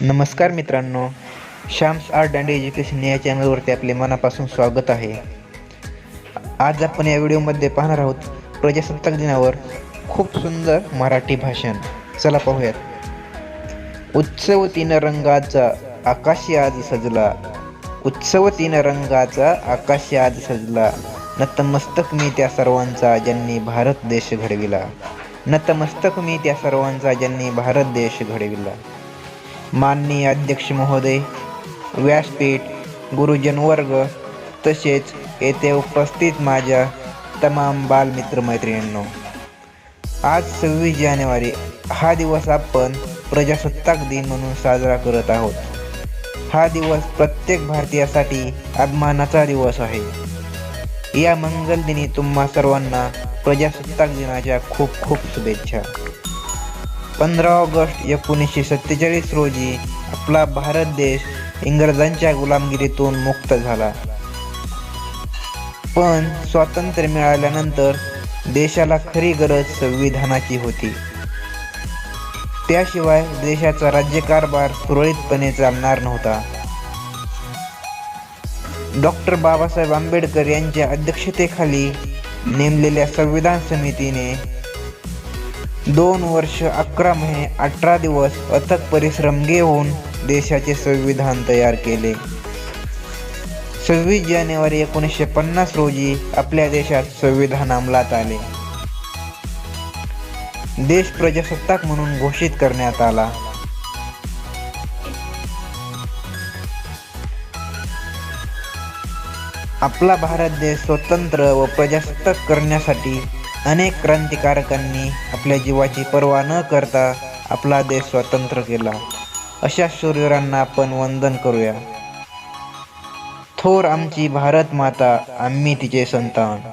नमस्कार मित्रांनो Shyam's art and education या चॅनलवरती आपले मनापासून स्वागत आहे. आज आपण या व्हिडिओमध्ये पाहणार आहोत प्रजासत्ताक दिनावर खूप सुंदर मराठी भाषण. चला पाहूयात. उत्सव तीन रंगाचा आकाशी आज सजला. उत्सव तीन रंगाचा आकाशी आज सजला. नतमस्तक मी त्या सर्वांचा ज्यांनी भारत देश घडविला. नतमस्तक मी त्या सर्वांचा ज्यांनी भारत देश घडविला. माननीय अध्यक्ष महोदय व्यासपीठ गुरुजन वर्ग तसेच येथे उपस्थित माझ्या तमाम बालमित्र मैत्रिणींनो आज सव्वीस जानेवारी हा दिवस आपण प्रजासत्ताक दिन म्हणून साजरा करत आहोत. हा दिवस प्रत्येक भारतीयासाठी अभिमानाचा दिवस आहे. या मंगल दिनी तुम्हा सर्वांना प्रजासत्ताक दिनाच्या खूप खूप शुभेच्छा. पंधरा ऑगस्ट एकोणीसशे सत्तेचाळीस रोजी आपला भारत देश इंग्रजांच्या गुलामगिरीतून मुक्त झाला. पण स्वातंत्र्य मिळाल्यानंतर देशाला खरी गरज संविधानाची होती. त्याशिवाय देशाचा राज्यकारभार सुरळीतपणे चालणार नव्हता. डॉक्टर बाबासाहेब आंबेडकर यांच्या अध्यक्षतेखाली नेमलेल्या संविधान समितीने दोन वर्ष अकरा महिने अठरा दिवस अथक परिश्रम घेऊन देशाचे संविधान तयार केले. सव्वीस जानेवारी एकोणीसशे पन्नास रोजी आपल्या देशात संविधान अंमलात आले. देश प्रजासत्ताक म्हणून घोषित करण्यात आला. आपला भारत देश स्वतंत्र व प्रजासत्ताक करण्यासाठी अनेक क्रांतिकारकांनी आपल्या जीवाची पर्वा न करता आपला देश स्वतंत्र केला. अशा शूरवीरांना आपण वंदन करूया. थोर आमची भारत माता आम्ही तिचे संतान.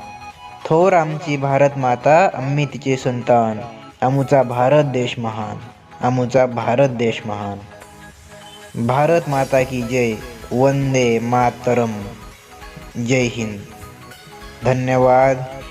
थोर आमची भारत माता आम्ही तिचे संतान. आमचा भारत देश महान. आमचा भारत देश महान. भारत माता की जय. वंदे मातरम. जय हिंद. धन्यवाद.